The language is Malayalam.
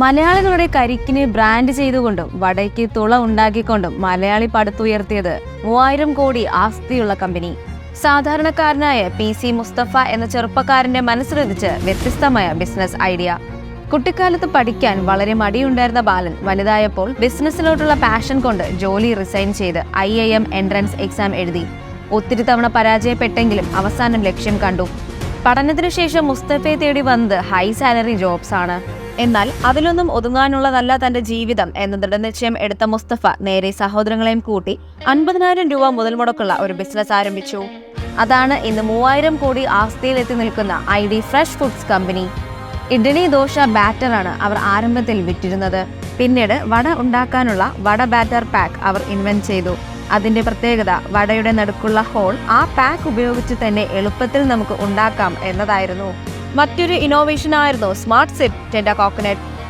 മലയാളികളുടെ കരിക്കിനെ ബ്രാൻഡ് ചെയ്തുകൊണ്ടും വടയ്ക്ക് തുള ഉണ്ടാക്കിക്കൊണ്ടും മലയാളി പടുത്തുയർത്തിയത് മൂവായിരം കോടി ആസ്തിയുള്ള കമ്പനി സാധാരണക്കാരനായ പി സി മുസ്തഫ എന്ന ചെറുപ്പക്കാരന്റെ മനസ്സിലൊതിച്ച് വ്യത്യസ്തമായ ബിസിനസ് ഐഡിയ കുട്ടിക്കാലത്ത് പഠിക്കാൻ വളരെ മടിയുണ്ടായിരുന്ന ബാലൻ വലുതായപ്പോൾ ബിസിനസ്സിലോട്ടുള്ള പാഷൻ കൊണ്ട് ജോലി റിസൈൻ ചെയ്ത് I I M entrance exam എഴുതി. ഒത്തിരി തവണ പരാജയപ്പെട്ടെങ്കിലും അവസാനം ലക്ഷ്യം കണ്ടു. പഠനത്തിനു ശേഷം മുസ്തഫയെ തേടി വന്നത് ഹൈ സാലറി ജോബ്സ് ആണ്. എന്നാൽ അതിലൊന്നും ഒതുങ്ങാനുള്ളതല്ല തന്റെ ജീവിതം എന്ന ദൃഢനിശ്ചയം എടുത്ത മുസ്തഫ നേരെ സഹോദരങ്ങളെയും കൂട്ടി അൻപതിനായിരം രൂപ മുതൽ മുടക്കുള്ള ഒരു ബിസിനസ് ആരംഭിച്ചു. അതാണ് ഇന്ന് മൂവായിരം കോടി ആസ്തിയിലെത്തി നിൽക്കുന്ന I D fresh foods company. Idli dosa ബാറ്ററാണ് അവർ ആരംഭത്തിൽ വിറ്റിരുന്നത്. പിന്നീട് വട ഉണ്ടാക്കാനുള്ള വട ബാറ്റർ പാക്ക് അവർ ഇൻവെന്റ് ചെയ്തു. അതിന്റെ പ്രത്യേകത വടയുടെ നടുക്കുള്ള ഹോൾ ആ പാക്ക് ഉപയോഗിച്ച് തന്നെ എളുപ്പത്തിൽ നമുക്ക് ഉണ്ടാക്കാം എന്നതായിരുന്നു. മറ്റൊരു ഇന്നോവേഷനായിരുന്നു സ്മാർട്ട് സിപ്പ് ടെൻഡ കോക്കനട്ട്.